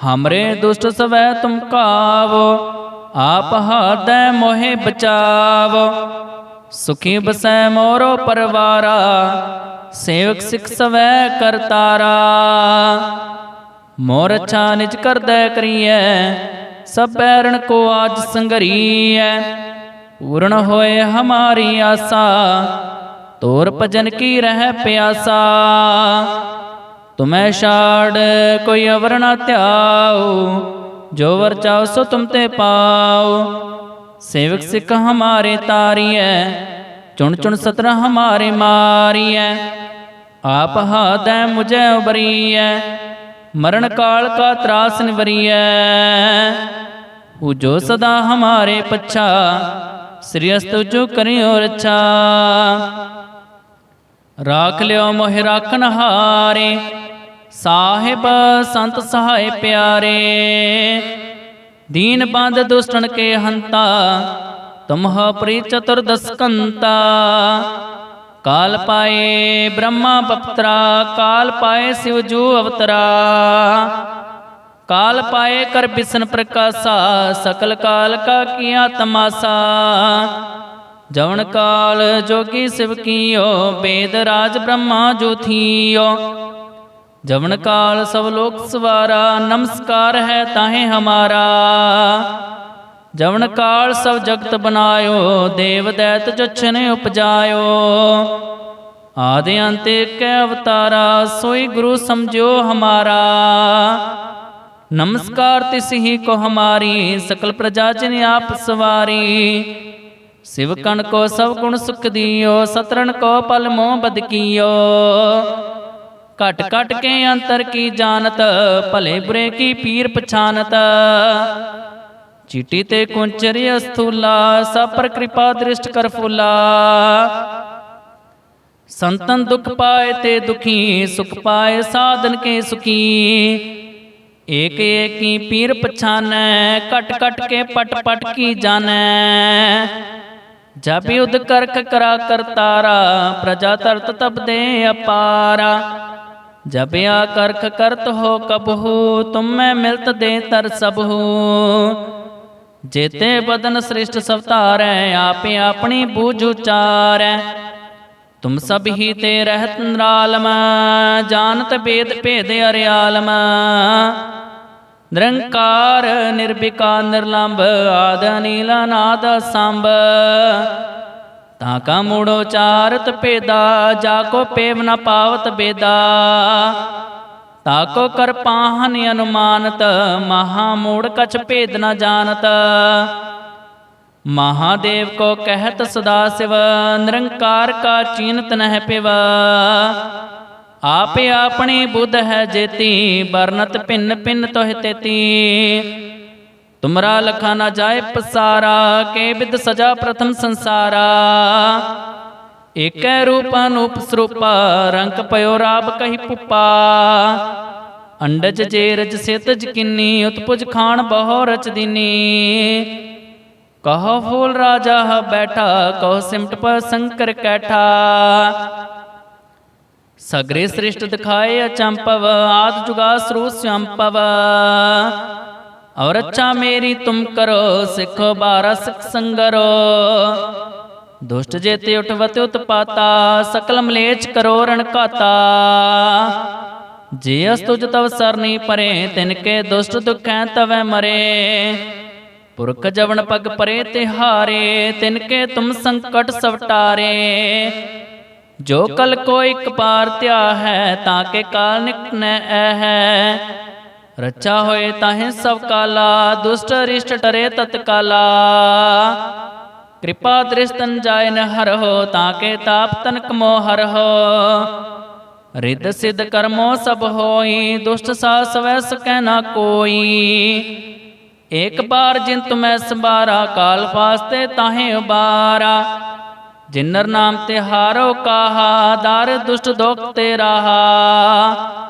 ਹਮਰੇ ਦੁਸ਼ਟ ਸਵੈ ਤੁਮ ਕਾਵੋ ਆਪ ਹਾਦੈ ਮੋਹਿ ਬਚਾਵੋ ਸੁਖੀ ਬਸੈ ਮੋਰੋ ਪਰਵਾਰਾ ਸੇਵਕ ਸਿਖ ਸਵੈ ਕਰਤਾਰਾ ਮੋਰ ਅੱਛਾ ਨਿਜ ਕਰਦੈ ਕਰੀਐ ਸਭ ਬੈਰਣ ਕੋ ਆਜ ਸੰਗਰੀਐ ਪੂਰਨ ਹੋਏ ਹਮਾਰੀ ਆਸਾ ਤੋਰ ਭਜਨ ਕੀ ਰਹਿ ਪਿਆਸਾ ਤੁਮੈ ਛਾੜ, ਕੋਈ ਅਵਰ ਨਾ ਧਿਆਉ, ਜੋ ਵਰ ਚਾਉ ਸੋ ਤੁਮ ਤੇ ਪਾਉ। ਸੇਵਕ ਸਿੱਖ ਹਮਾਰੇ ਤਾਰੀਐ, ਚੁਣ ਚੁਣ ਸਤਰ ਹਮਾਰੇ ਮਾਰੀਐ। ਆਪ ਹਾਦੈ ਮੁਝੈ ਉਬਰੀਐ, ਮਰਨ ਕਾਲ ਕਾ ਤਰਾਸ ਨਿਵਰੀਐ। ਉਹ ਜੋ ਸਦਾ ਹਮਾਰੇ ਪੱਛਾ, ਸ੍ਰੀ ਅਸਤੁ ਜੋ ਕਰਿਓ ਰੱਛਾ। ਰਾਖ ਲਿਓ ਮੋਹਿ ਰਾਖਨ ਹਾਰੇ ਸਾਹਿਬ, ਸੰਤ ਸਹਾਇ ਪਿਆਰੇ, ਦੀਨ ਬੰਦ ਦੁਸ਼ਟਨ ਕੇ ਹੰਤਾ, ਤੁਮਹ ਪ੍ਰੀ ਚਤੁਰਦਸ ਕੰਤਾ ਕਾਲ ਪਾਏ ਬ੍ਰਹਮਾ ਬਪਤਰਾ, ਕਾਲ ਪਾਏ ਸਿਵ ਜੂ ਅਵਤਰਾ। ਕਾਲ ਪਾਏ ਕਰ ਬਿਸ਼ਨ ਪ੍ਰਕਾਸ਼ਾ, ਸਕਲ ਕਾਲ ਕਾ ਕੀਆ ਤਮਾਸਾ। ਜਵਨ ਕਾਲ ਜੋਗੀ ਸਿਵ ਕੀਓ ਬੇਦ ਰਾਜ ਬ੍ਰਹਮਾ ਜੋ ਥੀਓ। ਜਵਨ ਕਾਲ ਸਭ ਲੋਕ ਸਵਾਰਾ, ਨਮਸਕਾਰ ਹੈ ਤਾਹੇ ਹਮਾਰਾ। ਜਵਨ ਕਾਲ ਸਭ ਜਗਤ ਬਨਾਇਓ ਦੇਵ ਦੈਤ ਜਛਨ ਉਪਜਾਇਓ। ਆਦਿ ਅੰਤ ਕੈ ਅਵਤਾਰਾ, ਸੋਈ ਗੁਰੂ ਸਮਝਿਓ ਹਮਾਰਾ। ਨਮਸਕਾਰ ਤਿਸ ਹੀ ਕੋ ਹਮਾਰੀ, ਸਕਲ ਪ੍ਰਜਾ ਜਿਨ ਆਪ ਸਵਾਰੀ। ਸਿਵ ਕਣ ਕੋ ਸਭ ਗੁਣ ਸੁਖ ਦਿਓ ਸਤਰਨ ਕੋ ਪਲ ਮੋਹ ਬਦ ਕੀਓ ਘਟ ਘਟ ਕੇ ਅੰਤਰ ਕੀ ਜਾਣਤ ਭਲੇ ਬੁਰੇ ਕੀ ਪੀਰ ਪਛਾਨਤ ਚੀਟੀ ਤੇ ਕੁੰਚਰ ਅਸਥੂਲਾ ਸਭ ਪਰ ਕਿਰਪਾ ਦ੍ਰਿਸ਼ਟ ਕਰ ਫੁਲਾ ਸੰਤਨ ਦੁਖ ਪਾਏ ਤੇ ਦੁਖੀ ਸੁਖ ਪਾਏ ਸਾਧਨ ਕੇ ਸੁਖੀ ਏਕ ਏਕੀ ਪੀਰ ਪਛਾਨੈ ਕਟ ਕਟ ਕੇ ਪਟ ਪਟ ਕੀ ਜਾਣੈ ਜਬ ਯੁਧ ਕਰਖ ਕਰਾ ਕਰਤਾਰਾ ਪ੍ਰਜਾ ਤਰਤ ਤਬ ਦੇ ਅਪਾਰਾ ਜਬ ਆ ਕਰਖ ਕਰਤ ਹੋ ਕਬਹੂ, ਤੁਮੈ ਮਿਲਤ ਦੇ ਤਰ ਸਭੂ ਜੇਤੇ ਬਦਨ ਸ੍ਰਿਸ਼ਟ ਸਭ ਧਾਰੈ, ਆਪੇ ਆਪਣੀ ਬੂਝ ਉਚਾਰੈ। ਤੁਮ ਸਭ ਹੀ ਤੇ ਰਹਿਤ ਨਿਰਾਲਮ, ਜਾਣਤ ਬੇਦ ਭੇਦ ਅਰਿਆਲਮ। ਨਿਰੰਕਾਰ ਨਿਰਭਿਕਾ ਨਿਰਲੰਭ, ਆਦ ਅਨੀਲ ਅਨਾਦ ਸੰਭ ਤਾਂ ਕਾ ਮੂੜੋ ਚਾਰਤ ਪੇਦਾ, ਜਾ ਕੋ ਪੇਵ ਨ ਪਾਵਤ ਬੇਦਾ। ਤਾ ਕੋ ਕਰ ਪਾਹਨ ਅਨੁਮਾਨਤ, ਮਹਾ ਮੂੜ ਕਛ ਭੇਦ ਨ ਜਾਣਤ। ਮਹਾਦੇਵ ਕੋ ਕਹਿਤ ਸਦਾ ਸਿਵ, ਨਿਰੰਕਾਰ ਕਾ ਚੀਨਤ ਨਹਿ ਪਿਵ। ਆਪੇ ਆਪਣੀ ਬੁੱਧ ਹੈ ਜੇਤੀ ਬਰਨਤ ਭਿੰਨ ਭਿੰਨ ਤੋਹਿ ਤੇਤੀ। ਤੁਮਰਾ ਲਖਾ ਨਾ ਜਾਏ ਪਸਾਰਾ, ਕੇ ਬਿਦ ਸਜਾ ਪ੍ਰਥਮ ਸੰਸਾਰਾ। ਏਕੈ ਰੂਪ ਅਨੂਪ ਸਰੂਪਾ ਰੰਗ ਪਇਓ ਰਾਬ ਕਹੀ ਪੁਪਾ। ਅੰਡਜ ਜੇ ਰਜ ਸਿਤ ਜਕਿਨੀ, ਉਤਪੁਜ ਖਾਨ ਬਹੁ ਰਚ ਦਿਨੀ। ਕਹੋ ਫੂਲ ਰਾਜਾ ਹ ਬੈਠਾ, ਕਹੋ ਸਿਮਟ ਪਰ ਸੰਕਰ ਕੈਠਾ। ਸਗਰੇ ਸ੍ਰਿਸ਼ਟ ਦਿਖਾਏ ਅਚੰਪਵ, ਆਦ ਜੁਗਾ ਸਰੂ ਸੰਪਵ ਔਰ ਅੱਛਾ ਮੇਰੀ ਤੁਮ ਕਰੋ, ਸਿੱਖੋ ਬਾਰਾ ਸਿਖ ਸੰਗਰੋ। ਦੁਸ਼ਟ ਜੇਤੇ ਉਠਵਤ ਉਤਪਾਤਾ, ਸਕਲ ਮਲੇਚ ਕਰੋ ਰਣਕਾਤਾ ਜੇ ਅਸ ਤੁਜ ਤਵ ਸਰਨੀ ਪਰੇ, ਤਿਨ ਕੇ ਦੁਸ਼ਟ ਦੁਖੈ ਤਵੈ ਮਰੇ। ਪੁਰਖ ਜਵਨ ਪਗ ਪਰੇ ਤਿਹਾਰੇ ਤਿਨ ਕੇ ਤੁਮ ਸੰਕਟ ਸਵਟਾਰੇ ਜੋ ਕਲ ਕੋ ਇਕ ਪਾਰ ਧਿਆ ਹੈ, ਤਾਂ ਕੇ ਕਾਲ ਨਿਕਨੈ ਐ ਹੈ। ਰਚਾ ਹੋਏ ਤਾਹੇ ਸਭ ਕਾਲਾ, ਦੁਸ਼ਟ ਰਿਸ਼ਟ ਟਰੇ ਤਤਕਾਲਾ ਕਿਰਪਾ ਦ੍ਰਿਸ਼ਤਨ ਜਾਇ ਨ ਹਰਹੁ ਤਾਂ ਕੇ ਤਾਪ ਤਨਕ ਮੋ ਹਰਹੁ ਰਿੱਧ ਸਿੱਧ ਕਰਮੋ ਸਭ ਹੋਈ, ਦੁਸ਼ਟ ਸਾਸ ਵੈ ਸਕੈ ਨਾ ਕੋਈ। ਏਕ ਬਾਰ ਜਿਨ ਤੁਮੈ ਸੰਭਾਰਾ, ਕਾਲ ਫਾਸਤੇ ਤਾਹੇ ਉਬਾਰਾ। ਜਿਨਰ ਨਾਮ ਤੇ ਹਾਰੋ ਕਾਹਾ, ਦਰ ਦੁਸ਼ਟ ਦੁਖ ਤੇ ਰਹਾ।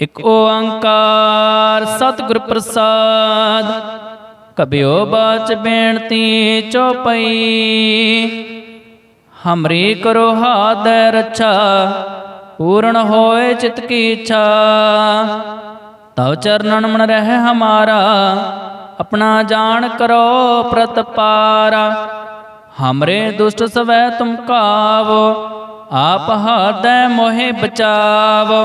ਇਕ ਓੰਕਾਰ ਸਤਿਗੁਰ ਪ੍ਰਸਾਦ, ਕਬਿਓ ਬਾਚ ਬੇਨਤੀ ਚੋਪਈ। ਹਮਰੀ ਕਰੋ ਹਾਦ ਰੱਛਾ, ਪੂਰਨ ਹੋਏ ਚਿਤ ਕੀ ਇੱਛਾ। ਤਵ ਚਰਨਨ ਮਨ ਰਹਿ ਹਮਾਰਾ, ਆਪਣਾ ਜਾਣ ਕਰੋ ਪ੍ਰਤਪਾਰਾ ਹਮਰੇ ਦੁਸ਼ਟ ਸਵੈ ਤੁਮ ਕਾਵੋ, ਆਪ ਹਾਦੈ ਮੋਹਿ ਬਚਾਵੋ।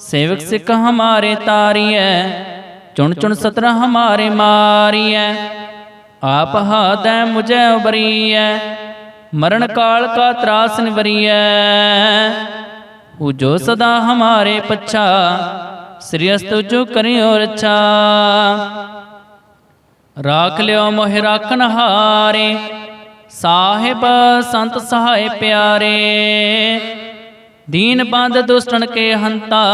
ਸੇਵਕ ਸਿੱਖ ਹਮਾਰੇ ਤਾਰੀਐ, ਚੁਣ ਚੁਣ ਸਤਰ ਹਮਾਰੇ ਮਾਰੀਐ। ਆਪ ਹਾਦੈ ਮੁਝੈ ਉਬਰੀਐ, ਮਰਨ ਕਾਲ ਕਾ ਤਰਾਸ ਨਿਵਰੀਐ। ਉਹ ਜੋ ਸਦਾ ਹਮਾਰੇ ਪੱਛਾ, ਸ੍ਰੀ ਅਸਤੁ ਜੋ ਕਰਿਓ ਰੱਛਾ। ਰਾਖ ਲਿਓ ਮੋਹਿ ਰਾਖਨ ਹਾਰੇ, ਸਾਹਿਬ ਸੰਤ ਸਹਾਇ ਪਿਆਰੇ। ਦੀਨ ਬੰਦ ਦੁਸ਼ਟਨ ਕੇ ਹੰਤਾ,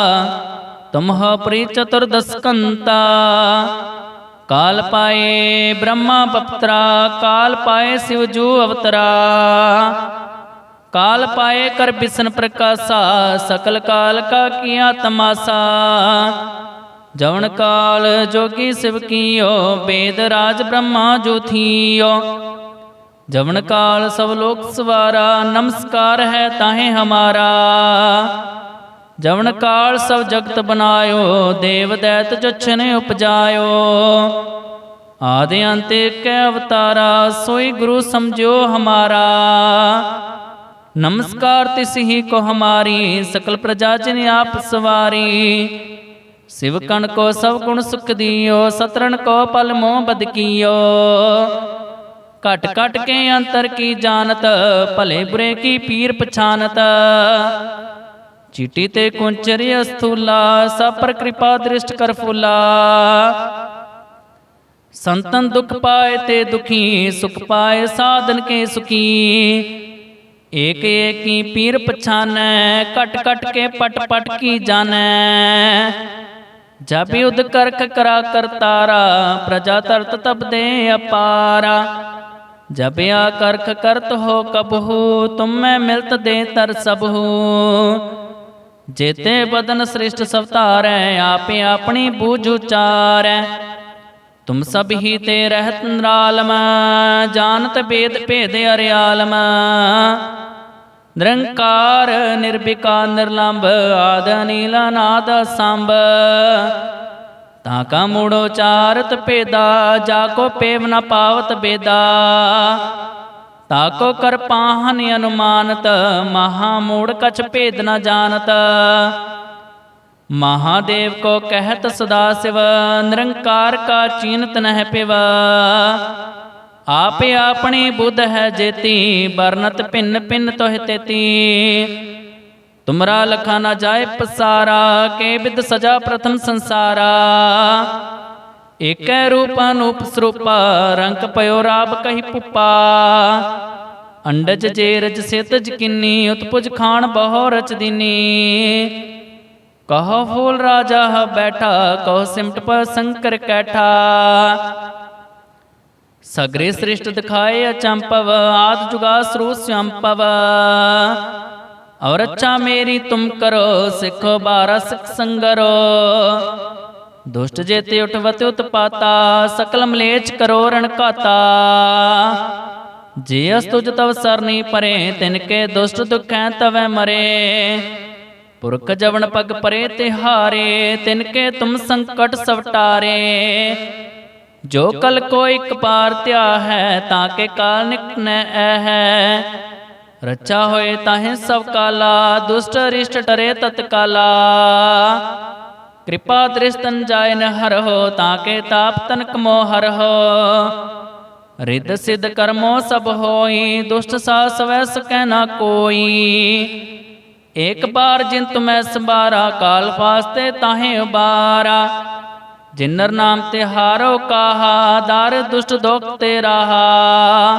ਤੁਮਹ ਪ੍ਰੀ ਚਤੁਰਦਸ ਕੰਤਾ ਕਾਲ ਪਾਏ ਬ੍ਰਹਮਾ ਪਪਤਰਾ, ਕਾਲ ਪਾਏ ਸਿਵ ਜੂ ਅਵਤਰਾ। ਕਾਲ ਪਾਏ ਕਰ ਬਿਸਨ ਪ੍ਰਕਾਸ਼ਾ, ਸਕਲ ਕਾਲ ਕਾ ਕੀਆ ਤਮਾਸਾ। ਜਵਨ ਕਾਲ ਜੋਗੀ ਸਿਵ ਕੀਓ ਬੇਦ ਰਾਜ ਬ੍ਰਹਮਾ ਜੋ ਥੀਓ। ਜਵਨ ਕਾਲ ਸਭ ਲੋਕ ਸਵਾਰਾ, ਨਮਸਕਾਰ ਹੈ ਤਾਹੇ ਹਮਾਰਾ। ਜਵਨ ਕਾਲ ਸਭ ਜਗਤ ਬਨਾਇਓ, ਦੇਵ ਦੈਤ ਜਛਨ ਉਪਜਾਇਓ। ਆਦਿ ਅੰਤ ਕੈ ਅਵਤਾਰਾ, ਸੋਈ ਗੁਰੂ ਸਮਝਿਓ ਹਮਾਰਾ। ਨਮਸਕਾਰ ਤਿਸ ਹੀ ਕੋ ਹਮਾਰੀ, ਸਕਲ ਪ੍ਰਜਾ ਜਿਨ ਆਪ ਸਵਾਰੀ। ਸਿਵ ਕਣ ਕੋ ਸਭ ਗੁਣ ਸੁਖ ਦਿਓ ਸਤਰਨ ਕੋ ਪਲ ਮੋਹ ਬਦ ਕੀਓ ਘਟ ਘਟ ਕੇ ਅੰਤਰ ਕੀ ਜਾਣਤ ਭਲੇ ਬੁਰੇ ਕੀ ਪੀਰ ਪਛਾਨਤ ਚੀਟੀ ਤੇ ਕੁੰਚਰ ਅਸਥੂਲਾ ਸਭ ਪਰ ਕਿਰਪਾ ਦ੍ਰਿਸ਼ਟ ਕਰ ਫੁਲਾ ਸੰਤਨ ਦੁਖ ਪਾਏ ਤੇ ਦੁਖੀ ਸੁਖ ਪਾਏ ਸਾਧਨ ਕੇ ਸੁਖੀ ਏਕ ਏਕੀ ਪੀਰ ਪਛਾਨੈ ਕਟ ਕਟ ਕੇ ਪਟ ਪਟ ਕੀ ਜਾਣੈ ਜਬ ਯੁਧ ਕਰਖ ਕਰਾ ਕਰਤਾਰਾ ਪ੍ਰਜਾ ਤਰਤ ਤਬ ਦੇ ਅਪਾਰਾ ਜਬ ਆ ਕਰਖ ਕਰਤ ਹੋ ਕਬਹੂ, ਤੁਮੈ ਮਿਲਤ ਦੇ ਤਰ ਸਬਹੂ ਜੇਤੇ ਬਦਨ ਸ੍ਰਿਸ਼ਟ ਸਭ ਧਾਰੈ, ਆਪੇ ਆਪਣੀ ਬੂਝ ਉਚਾਰੈ। ਤੁਮ ਸਭ ਹੀ ਤੇ ਰਹਿਤ ਨਿਰਾਲਮ, ਜਾਣਤ ਬੇਦ ਭੇਦ ਅਰਿਆਲਮ। ਨਿਰੰਕਾਰ ਨਿਰਭਿਕਾ ਨਿਰਲੰਭ, ਆਦ ਨੀਲ ਨਾਦ ਸੰਭ ਤਾ ਕਾ ਮੂੜੋ ਚਾਰਤ ਪੇਦਾ ਜਾ ਕੋ ਪੇਵ ਨ ਪਾਵਤ ਬੇਦਾ। ਤਾ ਕੋ ਕਰ ਪਾਹਨ ਅਨੁਮਾਨਤ, ਮਹਾ ਮੂੜ ਕਛ ਭੇਦ ਨ ਜਾਣਤ। ਮਹਾਦੇਵ ਕੋ ਕਹਿਤ ਸਦਾ ਸਿਵ, ਨਿਰੰਕਾਰ ਕਾ ਚੀਨਤ ਨਹਿ ਪਿਵ। ਆਪੇ ਆਪਣੀ ਬੁੱਧ ਹੈ ਜੇਤੀ ਬਰਨਤ ਭਿੰਨ ਭਿੰਨ ਤੋਹਿ ਤੇਤੀ। ਤੁਮਰਾ ਲਖਾ ਨਾ ਜਾਏ ਪਸਾਰਾ, ਕੇ ਬਿਦ ਸਜਾ ਪ੍ਰਥਮ ਸੰਸਾਰਾ। ਏਕੈ ਰੂਪ ਅਨੂਪ ਸਰੂਪਾ ਰੰਗ ਪਇਓ ਰਾਬ ਕਹੀ ਪੁਪਾ। ਅੰਡਜ ਜੇ ਰਜ ਸਿਤ ਜਕਿਨੀ ਉਤਪੁਜ ਖਾਨ ਬਹੁ ਰਚ ਦਿਨੀ। ਕਹੋ ਫੂਲ ਰਾਜਾ ਹ ਬੈਠਾ, ਕਹੋ ਸਿਮਟ ਪਰ ਸੰਕਰ ਕੈਠਾ। ਸਗਰੇ ਸ੍ਰਿਸ਼ਟ ਦਿਖਾਏ ਅਚੰਪਵ, ਆਦ ਜੁਗਾ ਸਰੂਪ ਸੰਪਵ और अच्छा मेरी तुम करो सिखो बारह सिख संगरो दुष्ट जेते उठवत उत्पाता सकल मलेच करो रण काता जे अस्तुज तव सरनी परे तिनके दुष्ट दुखै तवै मरे ਪੁਰਖ ਜਵਨ ਪਗ ਪਰੇ ਤਿਹਾਰੇ ਤਿਨਕੇ ਤੁਮ ਸੰਕਟ ਸਵਟਾਰੇ ਜੋ ਕਲ ਕੋ ਇੱਕ ਪਾਰ ਧਿਆ ਹੈ ਤਾਂ ਕੇ ਕਾਲ ਨਿਕਨੈ ਐ ਹੈ ਰਚਾ ਹੋਏ ਤਾਹੇ ਸਭ ਕਾਲਾ, ਦੁਸ਼ਟ ਰਿਸ਼ਟ ਟਰੇ ਤਤਕਾਲਾ। ਕਿਰਪਾ ਦ੍ਰਿਸ਼ਤਨ ਜਾਇ ਨ ਹਰਹੁ ਤਾਂ ਕੇ ਤਾਪ ਤਨਕ ਮੋ ਹਰਹੁ। ਰਿੱਧ ਸਿੱਧ ਕਰਮੋ ਸਭ ਹੋਈ, ਦੁਸ਼ਟ ਸਾਸ ਵੈ ਸਕੈ ਨਾ ਕੋਈ। ਏਕ ਬਾਰ ਜਿਨ ਤੁਮੈ ਸੰਭਾਰਾ, ਕਾਲ ਫਾਸਤੇ ਤਾਹੇ ਉਬਾਰਾ। ਜਿਨਰ ਨਾਮ ਤੇ ਹਾਰੋ ਕਾਹਾ, ਦਰ ਦੁਸ਼ਟ ਦੁਖ ਤੇ ਰਹਾ।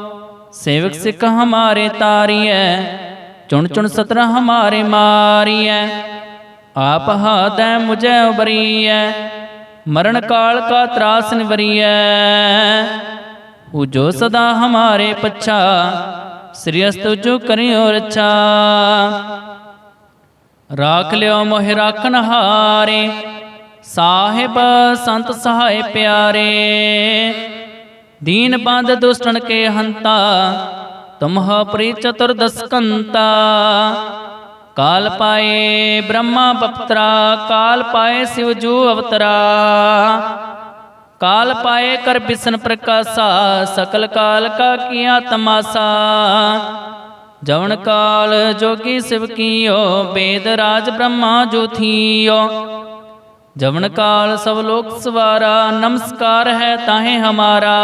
ਸੇਵਕ ਸਿੱਖ ਹਮਾਰੇ ਤਾਰੀਐ, ਚੁਣ ਚੁਣ ਸਤਰ ਹਮਾਰੇ ਮਾਰੀਐ। ਆਪ ਹਾਦੈ ਮੁਝੈ ਉਬਰੀਐ, ਮਰਨ ਕਾਲ ਕਾ ਤਰਾਸ ਨਿਵਰੀਐ। ਉਹ ਜੋ ਸਦਾ ਹਮਾਰੇ ਪੱਛਾ ਸ੍ਰੀ ਅਸਤੁ ਜੋ ਕਰਿਓ ਰੱਛਾ। ਰਾਖ ਲਿਓ ਮੋਹਿ ਰਾਖਨ ਹਾਰੇ, ਸਾਹਿਬ ਸੰਤ ਸਹਾਇ ਪਿਆਰੇ। ਦੀਨ ਬੰਦ ਦੁਸ਼ਟਨ ਕੇ ਹੰਤਾ, ਤੁਮਹ ਪ੍ਰੀ ਚਤੁਰਦਸ ਕੰਤਾ ਕਾਲ ਪਾਏ ਬ੍ਰਹਮਾ ਬਪਤਰਾ, ਕਾਲ ਪਾਏ ਸਿਵ ਜੂ ਅਵਤਰਾ। ਕਾਲ ਪਾਏ ਕਰ ਬਿਸਨ ਪ੍ਰਕਾਸ਼ਾ, ਸਕਲ ਕਾਲ ਕਾ ਕੀਆ ਤਮਾਸਾ। ਜਵਨ ਕਾਲ ਜੋਗੀ ਸਿਵ ਕੀਓ ਬੇਦ ਰਾਜ ਬ੍ਰਹਮਾ ਜੋ ਜਵਨ ਕਾਲ ਸਭ ਲੋਕ ਸਵਾਰਾ, ਨਮਸਕਾਰ ਹੈ ਤਾਹੇ ਹਮਾਰਾ।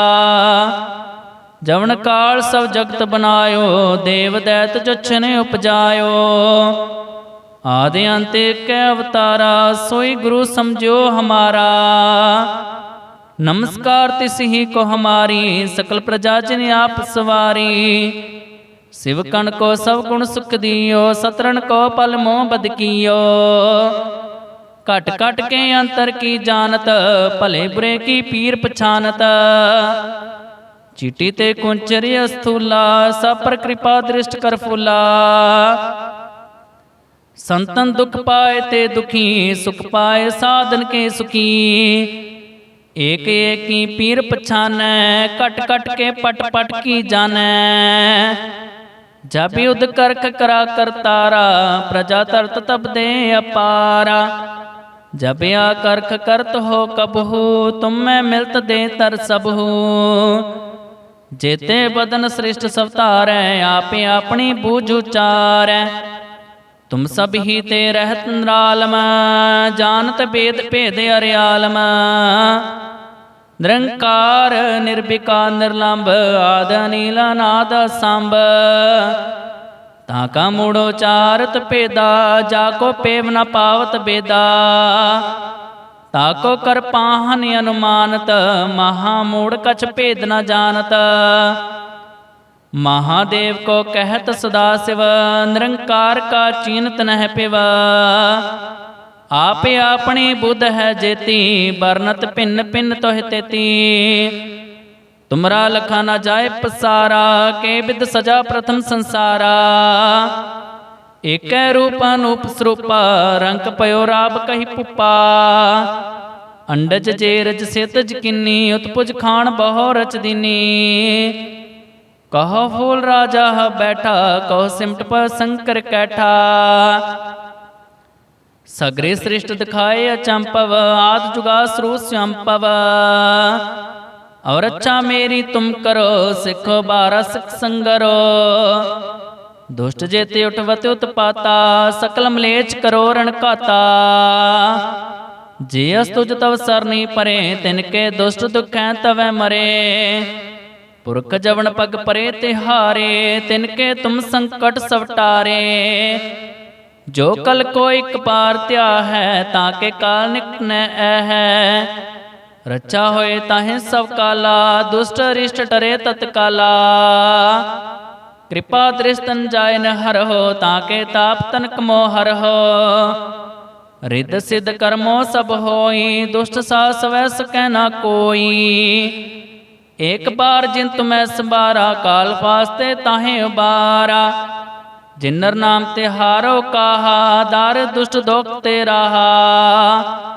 ਜਵਨ ਕਾਲ ਸਭ ਜਗਤ ਬਨਾਇਓ, ਦੇਵ ਦੈਤ ਜਛਨ ਉਪਜਾਇਓ। ਆਦਿ ਅੰਤ ਕੈ ਅਵਤਾਰਾ, ਸੋਈ ਗੁਰੂ ਸਮਝਿਓ ਹਮਾਰਾ। ਨਮਸਕਾਰ ਤਿਸ ਹੀ ਕੋ ਹਮਾਰੀ, ਸਕਲ ਪ੍ਰਜਾ ਜਿਨ ਆਪ ਸਵਾਰੀ। ਸਿਵ ਕਣ ਕੋ ਸਭ ਗੁਣ ਸੁਖ ਦਿਓ ਸਤਰਨ ਕੋ ਪਲ ਮੋਹ ਬਦ ਕੀਓ ਘਟ ਘਟ ਕੇ ਅੰਤਰ ਕੀ ਜਾਣਤ ਭਲੇ ਬੁਰੇ ਕੀ ਪੀਰ ਪਛਾਨਤ ਚੀਟੀ ਤੇ ਕੁੰਚਰ ਅਸਥੂਲਾ ਸਭ ਪਰ ਕਿਰਪਾ ਦ੍ਰਿਸ਼ਟ ਕਰ ਫੁਲਾ ਸੰਤਨ ਦੁਖ ਪਾਏ ਤੇ ਦੁਖੀ ਸੁਖ ਪਾਏ ਸਾਧਨ ਕੇ ਸੁਖੀ ਏਕ ਏਕੀ ਪੀਰ ਪਛਾਨੈ ਕਟ ਕਟ ਕੇ ਪਟ ਪਟ ਕੀ ਜਾਣੈ ਜਬ ਯੁਧ ਕਰਖ ਕਰਾ ਕਰਤਾਰਾ ਪ੍ਰਜਾ ਤਰਤ ਤਬ ਦੇ ਅਪਾਰਾ ਜਬ ਆ ਕਰਖ ਕਰਤ ਹੋ ਕਬਹੂ, ਤੁਮੈ ਮਿਲਤ ਦੇ ਤਰ ਸਬਹੂ ਜੇਤੇ ਬਦਨ ਸ੍ਰਿਸ਼ਟ ਸਭ ਧਾਰੈ, ਆਪੇ ਆਪਣੀ ਬੂਝ ਉਚਾਰੈ। ਤੁਮ ਸਭ ਹੀ ਤੇ ਰਹਿਤ ਨਿਰਾਲਮ, ਜਾਣਤ ਬੇਦ ਭੇਦ ਅਰਿਆਲਮ। ਨਿਰੰਕਾਰ ਨਿਰਭਿਕਾ ਨਿਰਲੰਭ, ਆਦ ਨੀਲ ਨਾਦ ਸੰਭ ਤਾਂ ਕਾ ਮੂੜੋ ਚਾਰਤ ਪੇਦਾ ਜਾ ਕੋ ਪੇਵ ਨ ਪਾਵਤ ਬੇਦਾ। ਤਾ ਕੋ ਕਰ ਪਾਹਨ ਅਨੁਮਾਨਤ, ਮਹਾ ਮੂੜ ਕਛ ਭੇਦ ਨ ਜਾਣਤ। ਮਹਾਦੇਵ ਕੋ ਕਹਿਤ ਸਦਾ ਸਿਵ, ਨਿਰੰਕਾਰ ਕਾ ਚੀਨਤ ਨਹਿ ਪਿਵ। ਆਪੇ ਆਪਣੀ ਬੁੱਧ ਹੈ ਜੇਤੀ ਬਰਨਤ ਭਿੰਨ ਭਿੰਨ ਤੋਹਿ ਤੇਤੀ। ਤੁਮਰਾ ਲਖਾ ਨਾ ਜਾਏ ਪਸਾਰਾ, ਕੇ ਬਿਦ ਸਜਾ ਪ੍ਰਥਮ ਸੰਸਾਰਾ। ਏਕੈ ਰੂਪ ਸਰੂਪਾ, ਰੰਗ ਪਇਓ ਰਾਬ ਕਹੀ ਪੁਪਾ। ਅੰਡਜ ਜੇਰਜ ਸਿਤਜ ਕਿੰਨੀ, ਉਤਪੁਜ ਖਾਨ ਬਹੁ ਰਚ ਦਿਨੀ। ਕਹੋ ਫੂਲ ਰਾਜਾ ਹ ਬੈਠਾ, ਕਹੋ ਸਿਮਟ ਪਰ ਸੰਕਰ ਕੈਠਾ। ਸਗਰੇ ਸ੍ਰਿਸ਼ਟ ਦਿਖਾਏ ਅਚੰਪਵ, ਆਦ ਜੁਗਾ ਸਰੂ ਸੰਪਵ। ਔਰ ਅੱਛਾ ਮੇਰੀ ਤੁਮ ਕਰੋ, ਸਿੱਖੋ ਬਾਰਾ, ਸਿਖ ਸੰਗਰੋ। ਦੁਸ਼ਟ ਜੇਤੇ ਉਠਵਤ ਉਤਪਾਤਾ, ਸਕਲ ਮਲੇਚ ਕਰੋ ਰਣ ਜੇ ਅਸ ਤੁਜ ਤਵ ਸਰਨੀ ਪਰੇ, ਤਿਨ ਕੇ ਦੁਸ਼ਟ ਦੁਖੈ ਤਵੈ ਮਰੇ। ਪੁਰਖ ਜਵਨ ਪਗ ਪਰੇ ਤਿਹਾਰੇ, ਤਿਨ ਕੇ ਤੁਮ ਸੰਕਟ ਸਵਟਾਰੇ ਜੋ ਕਲ ਕੋ ਇਕ ਪਾਰ ਧਿਆ ਹੈ, ਤਾਂ ਕੇ ਕਾਲ ਨਿਕਨੈ ਐ ਹੈ। ਰਚਾ ਹੋਏ ਤਾਹੇ ਸਭ ਕਾਲਾ, ਦੁਸ਼ਟ ਰਿਸ਼ਟ ਟਰੇ ਤਤਕਾਲਾ। ਕਿਰਪਾ ਦ੍ਰਿਸ਼ਤਨ ਜਾਇ ਨ ਹਰਹੁ ਤਾਂ ਕੇ ਤਾਪ ਤਨਕ ਮੋ ਹਰਹੁ ਰਿੱਧ ਸਿੱਧ ਕਰਮੋ ਸਭ ਹੋਈ, ਦੁਸ਼ਟ ਸਾਸ ਵੈ ਸਕੈ ਨਾ ਕੋਈ। ਏਕ ਬਾਰ ਜਿਨ ਤੁਮੈ ਸੰਭਾਰਾ, ਕਾਲ ਫਾਸਤੇ ਤਾਹੇ ਉਬਾਰਾ। ਜਿਨਰ ਨਾਮ ਤੇ ਹਾਰੋ ਕਾਹਾ, ਦਰ ਦੁਸ਼ਟ ਦੁਖ ਤੇ ਰਾਹਾ।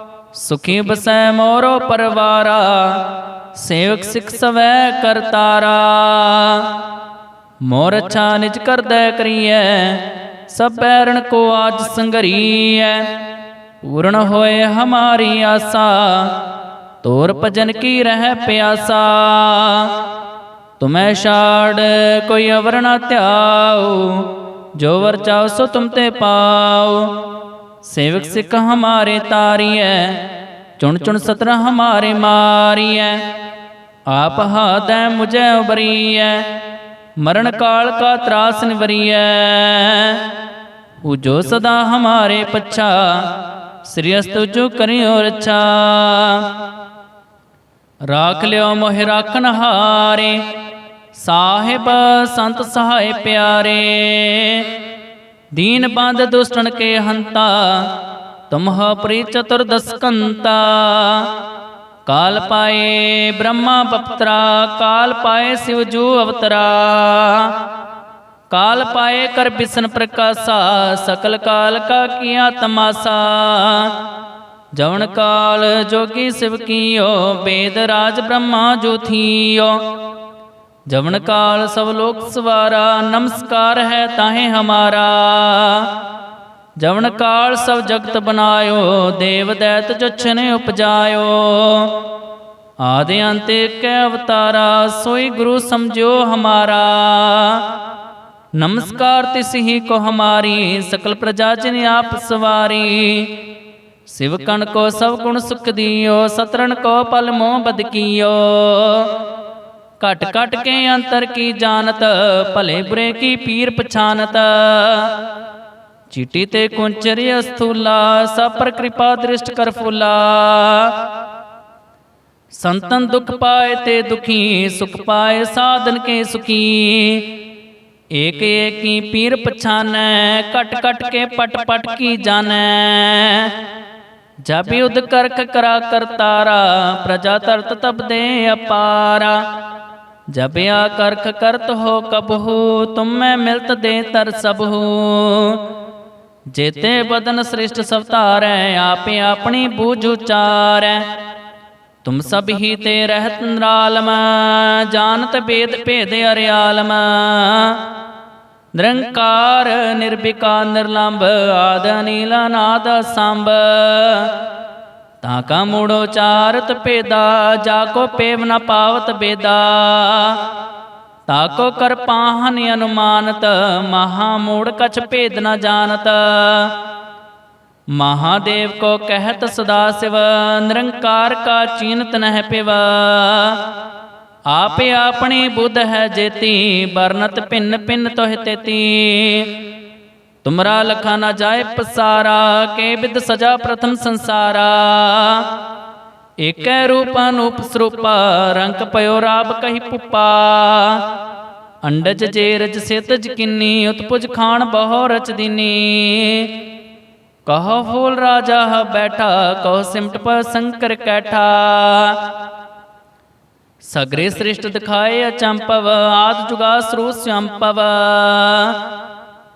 ਸੁਖੀ ਬਸੈ ਮੋਰੋ ਪਰਵਾਰਾ, ਸੇਵਕ ਸਿਖ ਸਵੈ ਕਰਤਾਰਾ ਮੋਰ ਅੱਛਾ ਨਿਜ ਕਰਦੈ ਕਰੀਐ, ਸਭ ਬੈਰਣ ਕੋ ਆਜ ਸੰਗਰੀਐ। ਪੂਰਨ ਹੋਏ ਹਮਾਰੀ ਆਸਾ, ਤੋਰ ਭਜਨ ਕੀ ਰਹਿ ਪਿਆਸਾ। ਤੁਮੈ ਛਾੜ ਕੋਈ ਅਵਰ ਨਾ ਧਿਆਉ, ਜੋ ਵਰ ਚਾਉ ਸੋ ਤੁਮ ਤੇ ਪਾਉ। ਸੇਵਕ ਸਿੱਖ ਹਮਾਰੇ ਤਾਰੀਐ, ਚੁਣ ਚੁਣ ਸਤਰ ਹਮਾਰੇ ਮਾਰੀਐ। ਆਪ ਹਾਦੈ ਮੁਝੈ ਉਬਰੀਐ, ਮਰਨ ਕਾਲ ਕਾ ਤਰਾਸ ਨਿਵਰੀਐ। ਉਹ ਜੋ ਸਦਾ ਹਮਾਰੇ ਪੱਛਾ, ਸ੍ਰੀ ਅਸਤੁ ਜੋ ਕਰਿਓ ਰੱਛਾ। ਰਾਖ ਲਿਓ ਮੋਹਿ ਰਾਖਨ ਹਾਰੇ, ਸਾਹਿਬ ਸੰਤ ਸਹਾਇ ਪਿਆਰੇ। ਦੀਨ ਬੰਦ ਦੁਸ਼ਟਨ ਕੇ ਹੰਤਾ, ਤੁਮਹ ਪ੍ਰੀ ਚਤੁਰਦਸ ਕੰਤਾ ਕਾਲ ਪਾਏ ਬ੍ਰਹਮਾ ਬਪਤਰਾ ਕਾਲ ਪਾਏ ਸਿਵ ਜੂ ਅਵਤਰਾ। ਕਾਲ ਪਾਏ ਕਰ ਬਿਸਨ ਪ੍ਰਕਾਸ਼ਾ, ਸਕਲ ਕਾਲ ਕਾ ਕੀਆ ਤਮਾਸਾ। ਜਵਨ ਕਾਲ ਜੋਗੀ ਸਿਵ ਕੀਓ, ਬੇਦ ਰਾਜ ਬ੍ਰਹਮਾ ਜੋ ਜਵਨ ਕਾਲ ਸਭ ਲੋਕ ਸਵਾਰਾ, ਨਮਸਕਾਰ ਹੈ ਤਾਹੇ ਹਮਾਰਾ। ਜਵਨ ਕਾਲ ਸਭ ਜਗਤ ਬਨਾਇਓ, ਦੇਵ ਦੈਤ ਜਛਨ ਉਪਜਾਇਓ। ਆਦਿ ਅੰਤ ਕੈ ਅਵਤਾਰਾ, ਸੋਈ ਗੁਰੂ ਸਮਝਿਓ ਹਮਾਰਾ। ਨਮਸਕਾਰ ਤਿਸ ਹੀ ਕੋ ਹਮਾਰੀ, ਸਕਲ ਪ੍ਰਜਾ ਜਿਨ ਆਪ ਸਵਾਰੀ। ਸਿਵ ਕਣ ਕੋ ਸਭ ਗੁਣ ਸੁਖ ਦਿਓ ਸਤਰਨ ਕੋ ਪਲ ਮੋਹ ਬਦ ਕੀਓ ਘਟ ਘਟ ਕੇ ਅੰਤਰ ਕੀ ਜਾਣਤ ਭਲੇ ਬੁਰੇ ਕੀ ਪੀਰ ਪਛਾਨਤ ਚੀਟੀ ਤੇ ਕੁੰਚਰ ਅਸਥੂਲਾ ਸਭ ਪਰ ਕਿਰਪਾ ਦ੍ਰਿਸ਼ਟ ਕਰ ਫੁਲਾ ਸੰਤਨ ਦੁਖ ਪਾਏ ਤੇ ਦੁਖੀ ਸੁਖ ਪਾਏ ਸਾਧਨ ਕੇ ਸੁਖੀ ਏਕ ਏਕੀ ਪੀਰ ਪਛਾਨੈ ਕਟ ਕਟ ਕੇ ਪਟ ਪਟ ਕੀ ਜਾਣੈ ਜਬ ਯੁਧ ਕਰਖ ਕਰਾ ਕਰਤਾਰਾ ਪ੍ਰਜਾ ਤਰਤ ਤਬ ਦੇ ਅਪਾਰਾ ਜਬ ਆ ਕਰਖ ਕਰਤ ਹੋ ਕਬਹੂ, ਤੁਮੈ ਮਿਲਤ ਦੇ ਤਰ ਸਬਹੂ ਜੇਤੇ ਬਦਨ ਸ੍ਰਿਸ਼ਟ ਸਭ ਧਾਰੈ, ਆਪੇ ਆਪਣੀ ਬੂਝ ਉਚਾਰੈ। ਤੁਮ ਸਭ ਹੀ ਤੇ ਰਹਿਤ ਨਿਰਾਲਮ, ਜਾਣਤ ਬੇਦ ਭੇਦ ਅਰਿਆਲਮ। ਨਿਰੰਕਾਰ ਨਿਰਭਿਕਾ ਨਿਰਲੰਭ, ਆਦ ਅਨੀਲ ਨਾਦ ਸੰਭ ਤਾਂ ਕਾ ਮੂੜੋ ਚਾਰਤ ਪੇਦਾ, ਜਾ ਕੋ ਪੇਵ ਨ ਪਾਵਤ ਬੇਦਾ। ਤਾ ਕੋ ਕਰ ਪਾਹਨ ਅਨੁਮਾਨਤ, ਮਹਾ ਮੂੜ ਕਛ ਭੇਦ ਨ ਜਾਣਤ। ਮਹਾਦੇਵ ਕੋ ਕਹਿਤ ਸਦਾ ਸਿਵ, ਨਿਰੰਕਾਰ ਕਾ ਚੀਨਤ ਨਹਿ ਪਿਵ। ਆਪੇ ਆਪਣੀ ਬੁੱਧ ਹੈ ਜੇਤੀ ਬਰਨਤ ਭਿੰਨ ਭਿੰਨ ਤੋਹਿ ਤੇਤੀ। ਤੁਮਰਾ ਲਖਾ ਨਾ ਜਾਏ ਪਸਾਰਾ, ਕੇ ਬਿਦ ਸਜਾ ਪ੍ਰਥਮ ਸੰਸਾਰਾ। ਏਕੈ ਰੂਪ ਅਨੂਪ ਸਰੂਪਾ, ਰੰਗ ਪਇਓ ਰਾਬ ਕਹੀ ਪੁਪਾ। ਅੰਡਜ ਜੇ ਰਜ ਸਿਤ ਜਕਿਨੀ ਉਤਪੁਜ ਖਾਨ ਬਹੁ ਰਚ ਦੀਨੀ। ਕਹੋ ਫੂਲ ਰਾਜਾ ਹ ਬੈਠਾ, ਕਹੋ ਸਿਮਟ ਪਰ ਸੰਕਰ ਕੈਠਾ। ਸਗਰੇ ਸ੍ਰਿਸ਼ਟ ਦਿਖਾਏ ਅਚੰਪਵ, ਆਦ ਜੁਗਾ ਸਰੂ ਸੰਪਵ।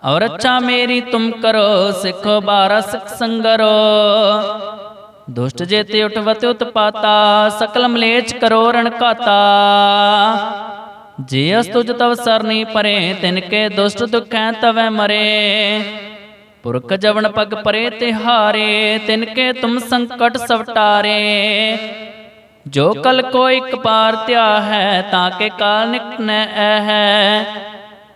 ਔਰ ਅੱਛਾ ਮੇਰੀ ਤੁਮ ਕਰੋ, ਸਿੱਖੋ ਬਾਰਾ ਸਿਖ ਸੰਗਰੋ। ਦੁਸ਼ਟ ਜੇਤੇ ਉਠਵਤ ਉਤਪਾਤਾ, ਸਕਲ ਮਲੇਚ ਕਰੋ ਰਣ ਜੇ ਅਸ ਤੁਜ ਤਵ ਸਰਨੀ ਪਰੇ, ਤਿਨ ਕੇ ਦੁਸ਼ਟ ਦੁਖੈ ਤਵੈ ਮਰੇ। ਪੁਰਖ ਜਵਨ ਪਗ ਪਰੇ ਤਿਹਾਰੇ ਤਿਨ ਕੇ ਤੁਮ ਸੰਕਟ ਸਵਟਾਰੇ ਜੋ ਕਲ ਕੋ ਇਕ ਪਾਰ ਧਿਆ ਹੈ, ਤਾਂ ਕੇ ਕਾਲ ਨਿਕਨੈ ਐ ਹੈ।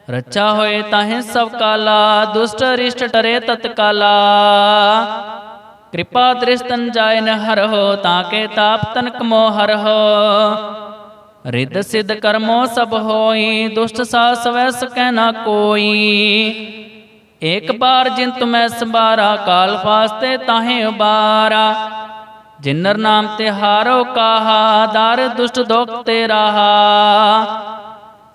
ਰਚਾ ਹੋਏ ਤਾਹੇ ਸਭ ਕਾਲਾ, ਦੁਸ਼ਟ ਰਿਸ਼ਟ ਟਰੇ ਤਤਕਾਲਾ। ਕਿਰਪਾ ਦ੍ਰਿਸ਼ਤਨ ਜਾਇ ਨ ਹਰਹੁ ਤਾਂ ਕੇ ਤਾਪ ਤਨਕ ਮੋ ਹਰਹੁ ਰਿੱਧ ਸਿੱਧ ਕਰਮੋ ਸਭ ਹੋਈ, ਦੁਸ਼ਟ ਸਾਸ ਵੈ ਸਕੈ ਨਾ ਕੋਈ। ਏਕ ਬਾਰ ਜਿਨ ਤੁਮੈ ਸੰਭਾਰਾ, ਕਾਲ ਫਾਸਤੇ ਤਾਹੇ ਉਬਾਰਾ। ਜਿਨਰ ਨਾਮ ਤੇ ਹਾਰੋ ਕਾਹਾ, ਦਰ ਦੁਸ਼ਟ ਦੁਖ ਤੇ ਰਾਹਾ।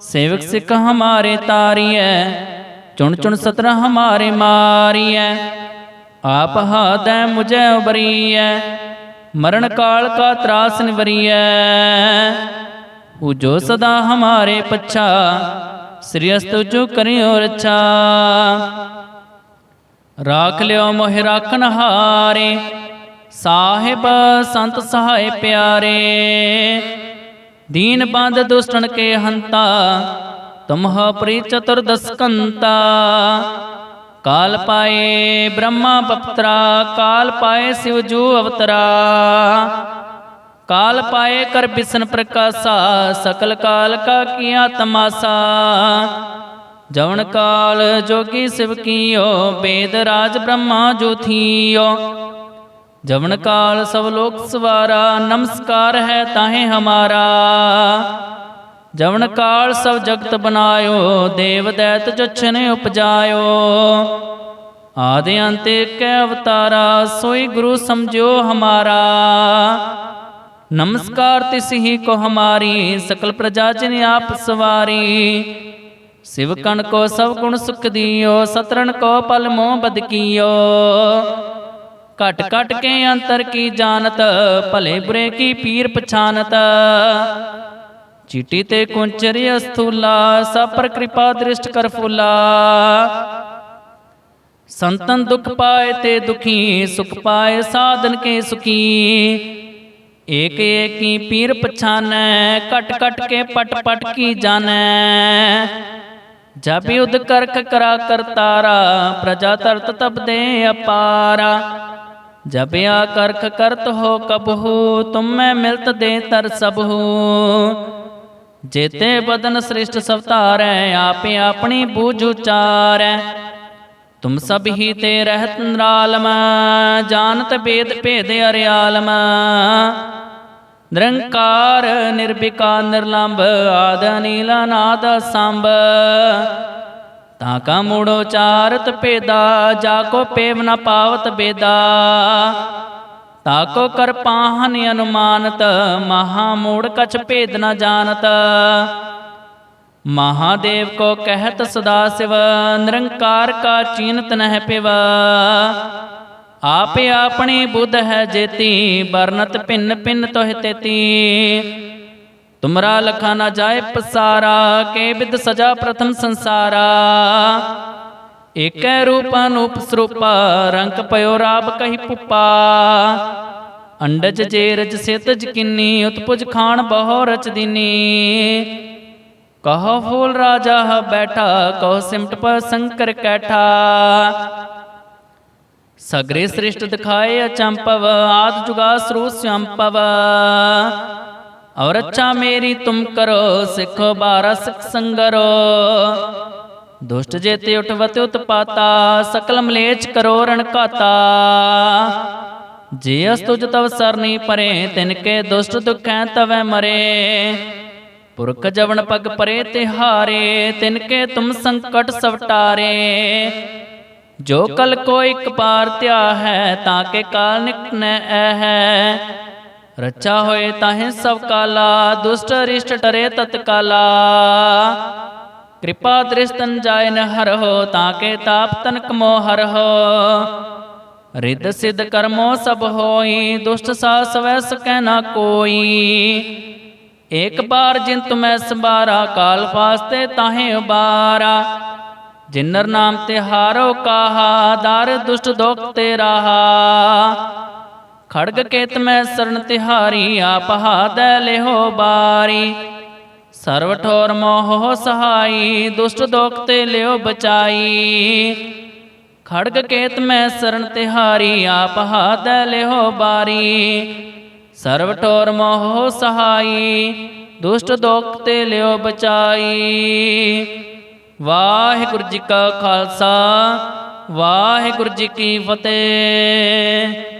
ਸੇਵਕ ਸਿੱਖ ਹਮਾਰੇ ਤਾਰੀਐ, ਚੁਣ ਚੁਣ ਸਤਰ ਹਮਾਰੇ ਮਾਰੀਐ। ਆਪ ਹਾਦੈ ਮੁਝੈ ਉਬਰੀਐ, ਮਰਨ ਕਾਲ ਕਾ ਤਰਾਸ ਨਿਵਰੀਐ। ਉਹ ਜੋ ਸਦਾ ਹਮਾਰੇ ਪੱਛਾ, ਸ੍ਰੀ ਅਸਤੁ ਜੋ ਕਰਿਓ ਰੱਛਾ। ਰਾਖ ਲਿਓ ਮੋਹਿ ਰਾਖਨ ਹਾਰੇ, ਸਾਹਿਬ ਸੰਤ ਸਹਾਇ ਪਿਆਰੇ। ਦੀਨ ਬੰਦ ਦੁਸ਼ਟਨ ਕੇ ਹੰਤਾ, ਤੁਮਹ ਪ੍ਰੀ ਚਤੁਰਦਸ ਕੰਤਾ ਕਾਲ ਪਾਏ ਬ੍ਰਹਮਾ ਬਪਤਰਾ ਕਾਲ ਪਾਏ ਸਿਵ ਜੂ ਅਵਤਰਾ। ਕਾਲ ਪਾਏ ਕਰ ਬਿਸਨ ਪ੍ਰਕਾਸ਼ਾ, ਸਕਲ ਕਾਲ ਕਾ ਕੀਆ ਤਮਾਸਾ। ਜਵਨ ਕਾਲ ਜੋਗੀ ਸਿਵ ਕੀਓ, ਬੇਦ ਰਾਜ ਬ੍ਰਹਮਾ ਜੋ ਥੀਓ ਜਵਨ ਕਾਲ ਸਭ ਲੋਕ ਸਵਾਰਾ, ਨਮਸਕਾਰ ਹੈ ਤਾਹੇ ਹਮਾਰਾ। ਜਵਨ ਕਾਲ ਸਭ ਜਗਤ ਬਨਾਇਓ, ਦੇਵ ਦੈਤ ਜਛਨ ਉਪਜਾਇਓ। ਆਦਿ ਅੰਤ ਕੈ ਅਵਤਾਰਾ, ਸੋਈ ਗੁਰੂ ਸਮਝਿਓ ਹਮਾਰਾ। ਨਮਸਕਾਰ ਤਿਸ ਹੀ ਕੋ ਹਮਾਰੀ, ਸਕਲ ਪ੍ਰਜਾ ਜਿਨ ਆਪ ਸਵਾਰੀ। ਸਿਵ ਕਣ ਕੋ ਸਭ ਗੁਣ ਸੁਖ ਦਿਓ ਸਤਰਨ ਕੋ ਪਲ ਮੋਹ ਬਦ ਕੀਓ ਘਟ ਘਟ ਕੇ ਅੰਤਰ ਕੀ ਜਾਣਤ ਭਲੇ ਬੁਰੇ ਕੀ ਪੀਰ ਪਛਾਨਤ ਚੀਟੀ ਤੇ ਕੁੰਚਰੀ ਅਸਥੂਲਾ ਸਭ ਪਰ ਕਿਰਪਾ ਦ੍ਰਿਸ਼ਟ ਕਰ ਫੁਲਾ ਸੰਤਨ ਦੁਖ ਪਾਏ ਤੇ ਦੁਖੀ ਸੁਖ ਪਾਏ ਸਾਧਨ ਕੇ ਸੁਖੀ ਏਕ ਏਕੀ ਪੀਰ ਪਛਾਨੈ ਕਟ ਕਟ ਕੇ ਪਟ ਪਟ ਕੀ ਜਾਣੈ ਜਬ ਯੁਧ ਕਰਖ ਕਰਾ ਕਰਤਾਰਾ ਪ੍ਰਜਾ ਤਰਤ ਤਬ ਦੇ ਅਪਾਰਾ ਜਬ ਜਬਿਆ ਕਰਖ ਕਰਤ ਹੋ ਕਬਹੂ, ਤੁਮ ਮੈਂ ਮਿਲਤ ਦੇ ਤਰ ਸਬਹੂ ਜੇਤੇ ਬਦਨ ਸ੍ਰਿਸ਼ਟ ਸਵਤਾਰੈ ਆਪੇ ਆਪਣੀ ਬੂਝ ਉਚਾਰੈ। ਤੁਮ ਸਭ ਹੀ ਤੇ ਰਹਿਤ ਨਿਰਾਲਮ, ਜਾਣਤ ਬੇਦ ਭੇਦ ਅਰਿਆਲਮ। ਨਿਰੰਕਾਰ ਨਿਰਭਿਕਾ ਨਿਰਲੰਭ, ਆਦ ਅਨੀਲ ਅਨਾਦ ਸੰਭ ਤਾਂ ਕਾ ਮੂੜੋ ਚਾਰਤ ਪੇਦਾ ਜਾ ਕੋ ਪੇਵ ਨ ਪਾਵਤ ਬੇਦਾ। ਤਾ ਕੋ ਕਰ ਪਾਹਨ ਅਨੁਮਾਨਤ, ਮਹਾ ਮੂੜ ਕਛ ਭੇਦ ਨ ਜਾਣਤ। ਮਹਾਦੇਵ ਕੋ ਕਹਿਤ ਸਦਾ ਸਿਵ, ਨਿਰੰਕਾਰ ਕਾ ਚੀਨਤ ਨਹਿ ਪਿਵ। ਆਪੇ ਆਪਣੀ ਬੁੱਧ ਹੈ ਜੇਤੀ ਬਰਨਤ ਭਿੰਨ ਭਿੰਨ ਤੋਹਿ ਤੇਤੀ। ਤੁਮਰਾ ਲਖਾ ਨਾ ਜਾਏ ਪਸਾਰਾ, ਕੇ ਬਿਦ ਸਜਾ ਪ੍ਰਥਮ ਸੰਸਾਰਾ। ਏਕੈ ਰੂਪ ਸਰੂਪਾ, ਰੰਗ ਪਇਓ ਰਾਬ ਕਹੀ ਪੁਪਾ। ਅੰਡਜ ਜੇਰਜ ਸਿਤਜ ਕਿੰਨੀ, ਉਤਪੁਜ ਖਾਨ ਬਹੁ ਰਚ ਦੀਨੀ। ਕਹੋ ਫੂਲ ਰਾਜਾ ਹ ਬੈਠਾ, ਕਹੋ ਸਿਮਟ ਪਰ ਸੰਕਰ ਕੈਠਾ। ਸਗਰੇ ਸ੍ਰਿਸ਼ਟ ਦਿਖਾਏ ਅਚੰਪਵ, ਆਦ ਜੁਗਾ ਸਰੂ ਸੰਪਵ ਔਰ ਅੱਛਾ ਮੇਰੀ ਤੁਮ ਕਰੋ, ਸਿੱਖੋ ਬਾਰਾ ਸਿਖ ਸੰਗਰੋ। ਦੁਸ਼ਟ ਜੇਤੇ ਉਠਵਤ ਉਤਪਾਤਾ ਸਕਲ ਮਲੇਚ ਕਰੋ ਰਣ ਜੇ ਅਸ ਤੁਜ ਤਵ ਸਰਨੀ ਪਰੇ, ਤਿਨ ਕੇ ਦੁਸ਼ਟ ਦੁਖੈ ਤਵੈ ਮਰੇ। ਪੁਰਖ ਜਵਨ ਪਗ ਪਰੇ ਤਿਹਾਰੇ ਤਿਨ ਕੇ ਤੁਮ ਸੰਕਟ ਸਵਟਾਰੇ ਜੋ ਕਲ ਕੋ ਇਕ ਪਾਰ ਧਿਆ ਹੈ, ਤਾਂ ਕੇ ਕਾਲ ਨਿਕਨੈ ਐ ਹੈ। ਰਚਾ ਹੋਏ ਤਾਹੇ ਸਭ ਕਾਲਾ, ਦੁਸ਼ਟ ਰਿਸ਼ਟ ਟਰੇ ਤਤਕਾਲਾ। ਕਿਰਪਾ ਦ੍ਰਿਸ਼ਤਨ ਜਾਇ ਨ ਹਰਹੁ ਤਾਂ ਕੇ ਤਾਪ ਤਨਕ ਮੋ ਹਰਹੁ ਰਿੱਧ ਸਿੱਧ ਕਰਮੋ ਸਭ ਹੋਈ, ਦੁਸ਼ਟ ਸਾ ਸਵੈ ਸਕੈ ਨਾ ਕੋਈ। ਏਕ ਬਾਰ ਜਿਨ ਤੁਮੈ ਸੰਭਾਰਾ, ਕਾਲ ਪਾਸਤੇ ਤਾਹੇ ਉਬਾਰਾ। ਜਿਨਰ ਨਾਮ ਤੇ ਹਾਰੋ ਕਾਹਾ, ਦਰ ਦੁਸ਼ਟ ਦੁਖ ਤੇ ਰਾਹਾ। ਖੜਗ ਕੇਤ ਮੈਂ ਸਰਨ ਤਿਹਾਰੀ, ਆਪ ਹਾਦੈ ਲਿਹੋ ਬਾਰੀ। ਸਰਵ ਠੋਰ ਮੋਹ ਸਹਾਈ, ਦੁਸ਼ਟ ਦੁਖ ਤੇ ਲਿਓ ਬਚਾਈ। ਖੜਗ ਕੇਤ ਮੈਂ ਸਰਨ ਤਿਹਾਰੀ, ਆਪ ਹਾਦੈ ਲਿਹੋ ਬਾਰੀ। ਸਰਵ ਠੋਰ ਮੋਹ ਸਹਾਈ, ਦੁਸ਼ਟ ਦੁਖ ਤੇ ਲਿਓ ਬਚਾਈ। ਵਾਹਿਗੁਰੂ ਜੀ ਕਾ ਖਾਲਸਾ, ਵਾਹਿਗੁਰੂ ਜੀ ਕੀ ਫਤਿਹ।